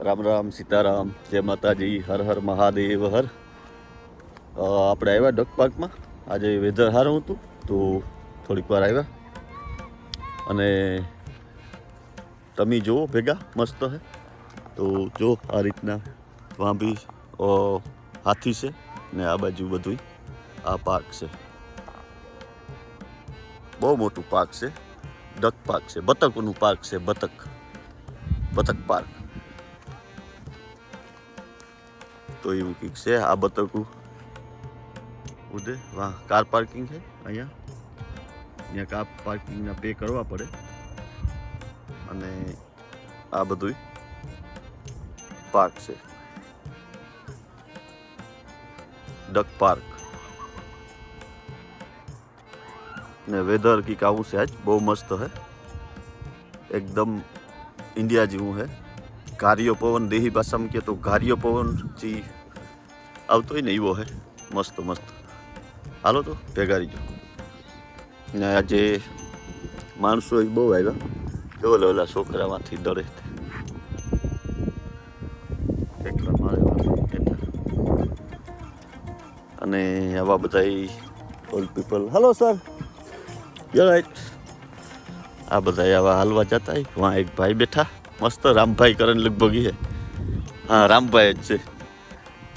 રામ રામ સીતારામ, જય માતાજી, હર હર મહાદેવ, હર. આપણે આવ્યા ડક પાર્કમાં. આજે વેધર સારું હતું, તો થોડીક વાર આવ્યા. અને તમે જુઓ, ભેગા, મસ્ત હે. તો જો, આ રીતના વાં બી હાથી છે ને આ બાજુ બધું આ પાર્ક છે. બહુ મોટું પાર્ક છે. ડક પાર્ક છે. બતકનું પાર્ક છે, બતક. બતક પાર્ક. તો એવું કંઈક છે. આ બતકું ઉદે વાહ, કાર પાર્કિંગ છે અહીંયા. અહીંયા કાર પાર્કિંગના પે કરવા પડે. અને આ બધું પાર્ક છે. Duck park. ને વેધર કંઈક આવું છે આજ. બહુ મસ્ત હે. એકદમ ઇન્ડિયા જેવું હે. ગારિયો પવન, દેહી ભાષામાં કહે તો ગારિયો પવન જે આવતો ને એવો હે. મસ્ત મસ્ત. હાલો તો, ભેગા રહીજો ને આજે માણસો ય બહુ આવ્યા. કેવો ઓલા છોકરામાંથી દરે એકલા મારે અને આવા બધા all people hello sir right આ બધા આવા હાલવા જતા. વાં એક ભાઈ બેઠા. મસ્ત રામભાઈ કરે લગભગ એ હા, રામભાઈ જ છે.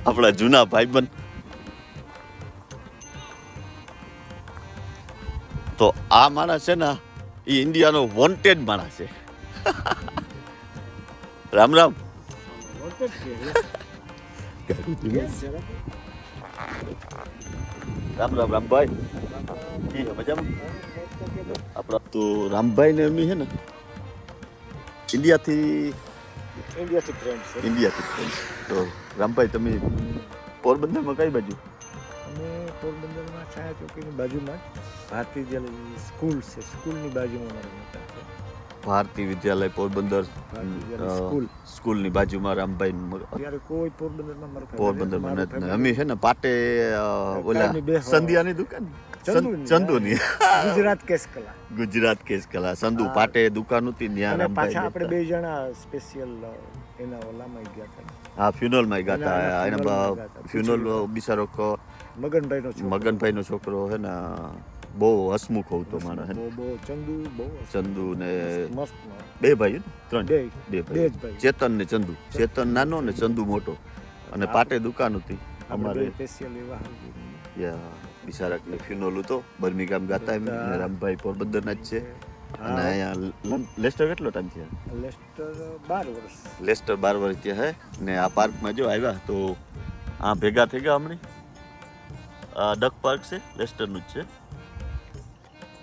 આપણા જૂના ભાઈબંધ. તો આ માણસ છે ને, એ ઇન્ડિયાનો વોન્ટેડ માણસ છે. રામ રામ. રામ રામ, રામભાઈ. આપણા તો રામભાઈ ને એમની છે ને, ઇન્ડિયાથી ઇન્ડિયાથી ફ્રેન્ડ છે. ઇન્ડિયાથી તો રામભાઈ તમે પોરબંદરમાં કઈ બાજુ? અમે પોરબંદરમાં છાયા ચોકીની બાજુમાં ભારતીય વિદ્યાલય સ્કૂલ છે. સ્કૂલની બાજુમાં મારું મકાન છે. ભારતી વિદ્યાલય પોરબંદર સ્કૂલ. સ્કૂલની બાજુમાં રામભાઈ કોઈ પોરબંદરમાં પોરબંદરમાં નથી. અમે છે ને પાટે ઓલા સંધિયાની દુકાન? ચંદુની. ગુજરાત કેસ કલા. ગુજરાત કેસ કલા. સંધુ પાટે દુકાન હતી ત્યાં અને પાછા આપણે બે જણા સ્પેશિયલ એના ઓલામાં ગયા હતા. હા ફ્યુનલમાં ગયા હતા. એના એને funeral માં ગયા હતા. ફ્યુનલ બિચારો મગનભાઈનો મગનભાઈનો છોકરો હે ને બહુ હસમુખ હોતો માણસ હે ચંદુ બહુ ચંદુ ને બે ભાઈ ત્રણ? બે ભાઈ ચેતન ને ચંદુ. ચેતન નાનો ને ચંદુ મોટો. અને પાટે દુકાન હતી. અમારે સ્પેશિયલ એવા યા. બિચારાક ને ફ્યુનલ હતો બર્મિંગહામ ગાતા એમ. રામભાઈ પોરબંદરના જ છે અને. અહીંયા લેસ્ટર કેટલો ટાઈમ છે લેસ્ટર બાર વર્ષ. લેસ્ટર બાર વર્ષ ત્યાં હે. ને આ પાર્કમાં જો આવ્યા તો આ ભેગા થઈ ગયા હમણાં. આ ડક પાર્ક છે લેસ્ટરનું જ છે.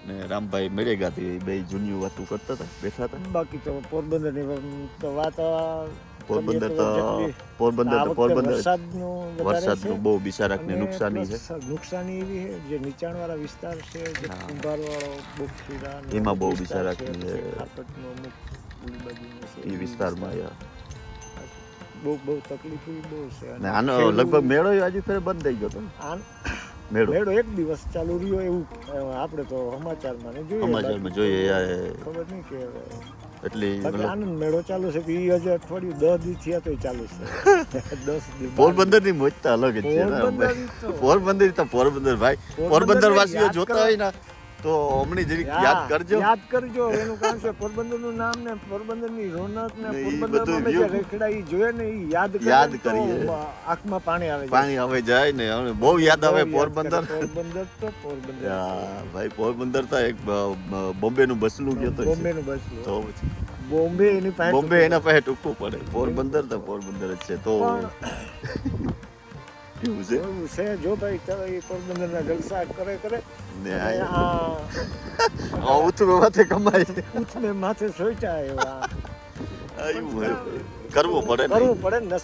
ને રામભાઈ મળે ગયા તે બે જૂની વાતો કરતા હતા બેઠા હતા. બાકી તો પોરબંદરની તો વાત પોરબંદર તો પોરબંદર તો પોરબંદર વરસાદનું બહુ બિચારાકને નુકસાની છે. નુકસાની એવી છે જે નીચાણવાળા વિસ્તાર છે જે. કુંભારવાળો બોખીરા એમાં બહુ બિસારક છે, બિચારા પછી ખાપટનો અમુક ઓલી બાજુનો છે, એ વિસ્તારમાં. બહુ બહુ તકલીફ બહુ છે. અને આનો લગભગ મેળો આજે ફેર બંધ થઈ ગયો હતો મેળો. મેળો એક દિવસ ચાલુ રહ્યો એવું. આપણે તો સમાચારમાં જોઈએ સમાચારમાં જોઈએ ખબર નહીં કે એટલે આનંદ મેળો ચાલુ છે ઈ હજી અઠવાડિયું દસ દી થયા તો ચાલુ છે. દસ દી પોરબંદરની મોજ તો અલગ જ છે ને પોરબંદર તો- પોરબંદર ભાઈ. પોરબંદર વાસીઓ જોતા હોય ને. તો હમણાં જરીક યાદ કરજો. યાદ કરજો એનું કામ છે પોરબંદરનું નામ ને પોરબંદરની રોનક ને ને પોરબંદરમાં જે view. રેખડા ઈ જોઈએ ને ઈ યાદ કરે યાદ કરીએ. આંખમાં પાણી આવે પાણી આવે જાય ને હવે બહુ યાદ આવે પોરબંદર. પોરબંદર તો પોરબંદર ભાઈ પોરબંદર તો એક બોમ્બે નું બસલું ગયો તો બોમ્બે નું બસલું. તો બોમ્બે એની પાસે બોમ્બે એના પાસે ટૂંકું પડે. પોરબંદર તો પોરબંદર જ છે. તો એવું છે? એવું છે? જો ભાઈ ચાલો એ પોરબંદરના જલસા કરે કરે. ને આ ઉતરો માથે કમાય ઉઠને માથે સોચા એવા. કરવું પડે કરવું પડે ને.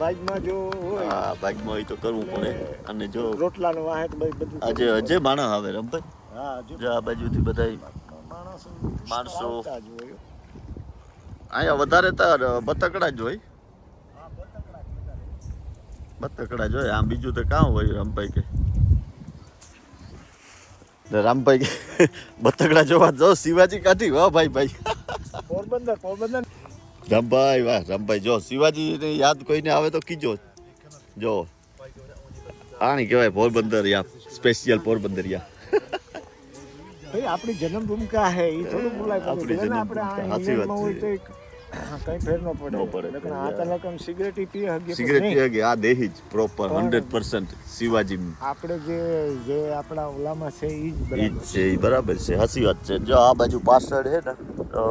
બાઈકમાં જો હોય. હા બાઇકમાં હોય તો કરવું પડે. અને જો રોટલાનો વાહે તો ભાઈ બધું આજે અજય માણસ આવે રમભાઈ? હા જો આ બાજુથી બધા માણસો માણસો. અહીંયા વધારે તાર બતકડા જ હોય. બતકડા જોઈએ. આમ બીજું તો કાં હોય રામભાઈ કે? રામભાઈ કે બતકડા જોવા જો શિવાજી કાઢી. વાહ ભાઈ ભાઈ. પોરબંદર પોરબંદર. રામભાઈ વાહ રામભાઈ. જો શિવાજી યાદ કોઈને આવે તો કીજો. જો. આની કહેવાય પોરબંદર યા સ્પેશિયલ પોરબંદર યા. ભાઈ આપણી જન્મભૂમિ કા હે એ થોડું બોલાય આપણી ભલે ને આપણે જન્મભૂમિ, આ સાચી વાત છે. કઈ ફેર નો પડે. નો પડે. આ તલાકમ સિગરેટ પી હગે સિગરેટ પી હગે આ દેહી જ પ્રોપર પણ- હંડ્રેડ પર્સન્ટ શિવાજી આપણે જે જે આપણા ઓલામાં છે ઈ જ ઈ બરાબર છે. ઈ બરાબર છે. હસી વાત છે. જો આ બાજુ પાછળ છે ને તો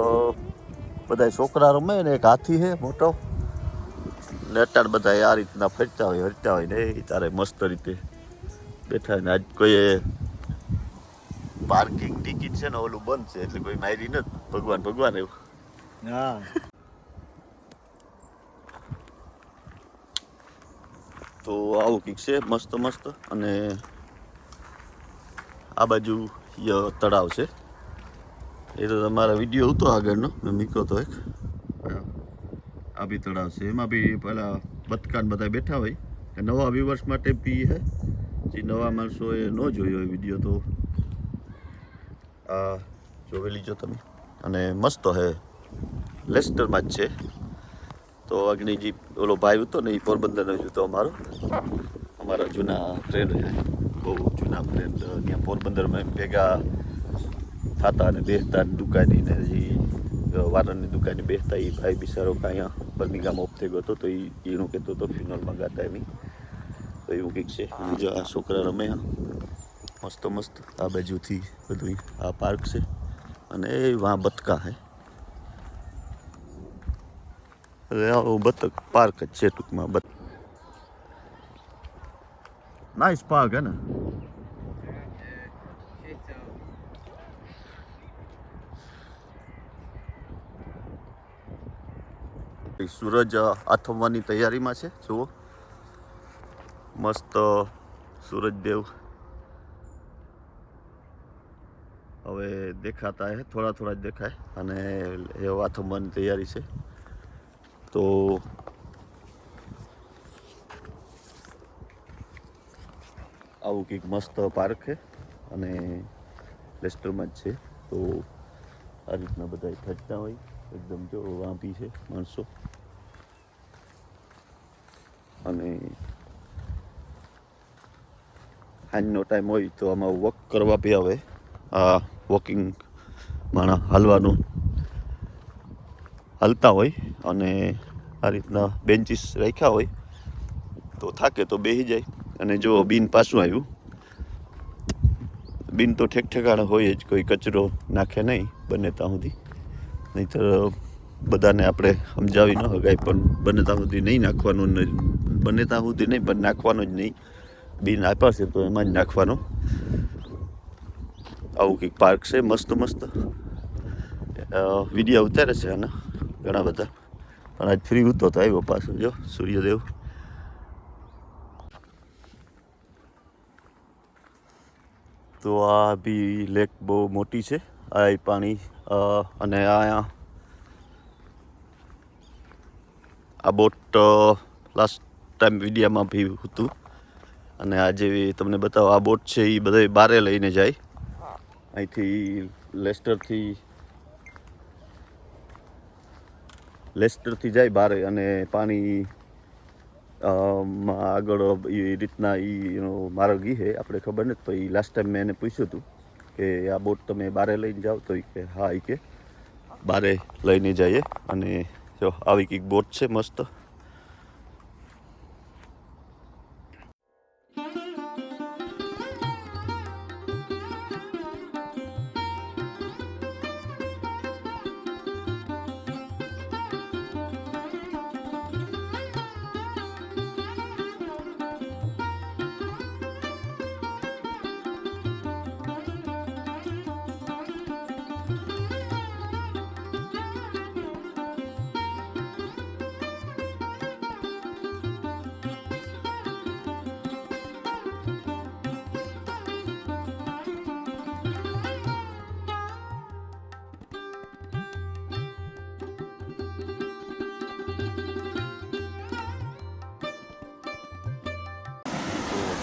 બધા છોકરા રમે ને એક હાથી છે મોટો. ને અત્યારે બધા આ રીતના ફરતા હોય હરતા હોય ને એ તારે મસ્ત રીતે બેઠા હોય ને. આજ કોઈ પાર્કિંગ ટિકિટ છે ને ઓલું બંધ છે એટલે કોઈ મારી નથી. ભગવાન ભગવાન એવું. હા. તો આવું કંઈક છે, મસ્ત મસ્ત. અને આ બાજુ તળાવ છે. એ તો તમારા વીડિયો હતો આગળનો, મેં મૂક્યો તો એક. આ બી તળાવ છે. એમાં બી પેલા બતકાન બધા બેઠા હોય. નવા વ્યુઅર્સ માટે બી હે. જે નવા માણસો એ ન જોયો હોય વીડિયો તો. આ જોઈ લીજો તમે. અને મસ્ત હે. લેસ્ટરમાં જ છે. તો અગ્નિજી, ઓલો ભાઈ હતો ને, એ પોરબંદરનો જ હતો અમારો. અમારા જૂના ફ્રેન્ડ બહુ જૂના ફ્રેન્ડ ત્યાં પોરબંદરમાં ભેગા થતા અને બેસતા દુકાની ને જે વારણની દુકાને બેસતા. એ ભાઈ બિચારો કાંઈ બર્મિંગામાં ઓફ થઈ ગયો હતો, તો એ એનું કહેતો હતો ફ્યુનલમાં ગાતા એની. તો એવું કંઈક છે. જો આ છોકરા રમે મસ્ત મસ્ત. આ બાજુથી બધું આ પાર્ક છે. અને એ વાં બતકા હે. આવું બતક પાર્ક જ છે ટૂંકમાં બત નાઇસ પાર્ક હે ને? સૂરજ આથમવાની તૈયારીમાં છે, જુઓ. મસ્ત સૂરજદેવ હવે દેખાતા હે, થોડા થોડા જ દેખાય. અને એ આથમવાની તૈયારી છે. તો આવું કંઈક મસ્ત પાર્ક છે અને લેસ્ટરમાં જ છે. તો આ રીતના બધા થજતા હોય. એકદમ જો વાંપી છે માણસો. અને સાંજનો ટાઈમ હોય તો આમાં વોક કરવા બી આવે. આ વોકિંગ માણા હાલવાનું. હાલતા હોય અને આ રીતના બેન્ચીસ રાખ્યા હોય, તો થાકે તો બેસી જાય. અને જો બિન પાછું આવ્યું, બિન તો ઠેક ઠેકાણે હોય જ, કોઈ કચરો નાખે નહીં, બને ત્યાં સુધી. નહીંતર બધાને આપણે સમજાવી ન શકાય, પણ બને ત્યાં સુધી નહીં નાખવાનું બને ત્યાં સુધી નહીં, પણ નાખવાનું જ નહીં. બિન આપ્યા છે તો એમાં જ નાખવાનો. આવું કંઈક પાર્ક છે, મસ્ત મસ્ત. વીડિયો ઉતારે છે આના. ઘણા બધા. પણ આજ ફ્રી હતો તો આવ્યો પાછો, જો, સૂર્યદેવ. તો આ બી લેક બહુ મોટી છે. આ પાણી અને આ આ બોટ લાસ્ટ ટાઈમ વિડીયામાં બી હતું. અને આ જેવી તમને બતાવો, આ બોટ છે એ બધા બારે લઈને જાય. અહીંથી લેસ્ટરથી લેસ્ટરથી જાય બારે અને પાણી આગળ એ રીતના એ એનો માર્ગ ઈ છે આપણે ખબર નથી, તો એ લાસ્ટ ટાઈમ મેં એને પૂછ્યું હતું કે આ બોટ તમે બારે લઈને જાઓ, તો એ કે, હા એ કે, બારે લઈને જઈએ અને જો, આવી કંઈક બોટ છે મસ્ત.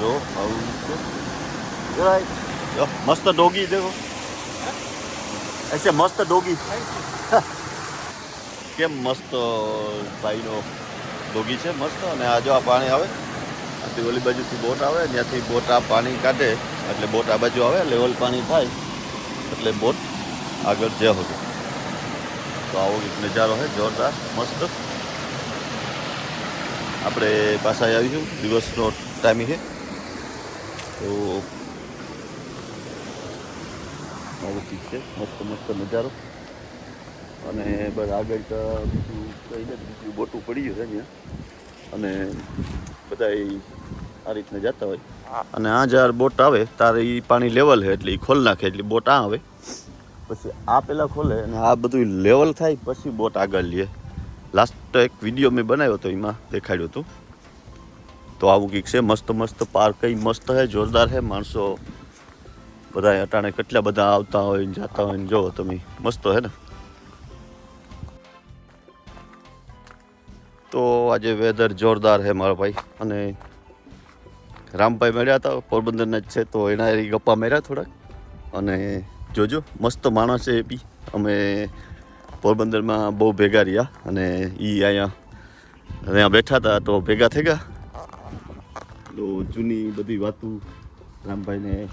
જો, આવું જરાય જો, મસ્ત ડોગી દેખો. એસે મસ્ત ડોગી. કેમ મસ્ત ભાઈનો ડોગી છે, મસ્ત. અને આજો આ પાણી આવે, આથી ઓલી બાજુથી બોટ આવે, ત્યાંથી બોટ આ પાણી કાઢે, એટલે બોટ આ બાજુ આવે લેવલ પાણી થાય, એટલે બોટ આગળ જય હતું તો આવો એક નજારો છે જોરદાર, મસ્ત. આપણે પાછા આવીશું, દિવસનો ટાઈમ છે તો આવું છે. મસ્ત મસ્ત નજારો. અને બસ આગળ તો બીજું કહી દે બીજું બોટું પડી ગયું છે અહીંયા. અને બધા આ રીતના જતા હોય. અને આ જ્યારે બોટ આવે તારે એ પાણી લેવલ છે એટલે એ ખોલ નાખે. એટલે બોટ આ આવે. પછી આ પેલા ખોલે અને આ બધું લેવલ થાય પછી બોટ આગળ લે. લાસ્ટ એક વીડિયો મેં બનાવ્યો હતો એમાં દેખાડ્યું હતું તો આવું કંઈક છે? મસ્ત મસ્ત પાર્ક કઈ મસ્ત છે, જોરદાર હે માણસો. બધા અટાણે કેટલા બધા આવતા હોય ને જતા હોય ને જોવો તમે. મસ્ત હે ને? તો આજે વેધર જોરદાર છે મારા ભાઈ. અને રામભાઈ મળ્યા હતા, પોરબંદરના જ છે, તો એના એ ગપ્પા માર્યા થોડાક. અને જોજો, મસ્ત માણસ છે એ બી. અમે પોરબંદરમાં બહુ ભેગા રહ્યા અને એ અહીંયા અહીંયા બેઠા હતા તો ભેગા થઈ ગયા. તો જૂની બધી વાતો રામભાઈને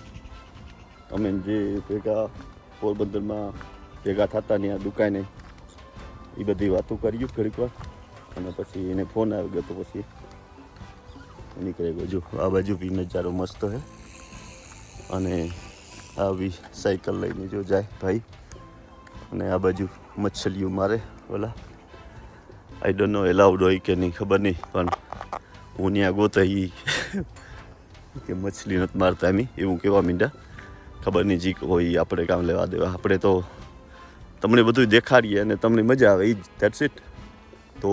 અમે જે ભેગા પોરબંદરમાં ભેગા થતા ત્યાં દુકાને, એ બધી વાતો કર્યું ઘડીક વાર. અને પછી એને ફોન આવી ગયો તો પછી નીકળી ગયો. જો, આ બાજુ બી નજારો મસ્ત છે અને આવી સાયકલ લઈને જો જાય ભાઈ. અને આ બાજુ મચ્છલીઓ મારે ઓલા. આઈ ડોન્ટ નો એલાઉડ હોય કે નહીં, ખબર નહીં, પણ હું ત્યાં ગોતા કે મછલી નથી મારતા એમ એવું કહેવા માંડ્યા ખબર નહીં જીક હોય આપણે કામ લેવા દેવા. આપણે તો તમને બધું દેખાડીએ અને તમને મજા આવે એ જ. ધેટ્સ ઇટ તો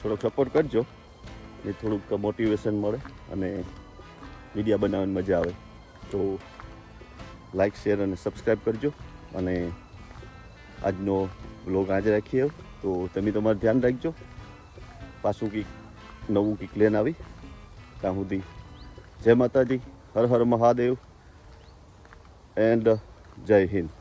થોડોક સપોર્ટ કરજો. એ થોડુંક મોટિવેશન મળે અને વિડીયા બનાવવાની મજા આવે. તો લાઈક શેર અને સબસ્ક્રાઈબ કરજો. અને આજનો બ્લોગ આજે રાખીએ. તો તમે તમારું ધ્યાન રાખજો. પાછું કંઈક નવું કંઈક લેન આવી. ત્યાં સુધી જય માતાજી હર હર મહાદેવ એન્ડ જય હિન્દ.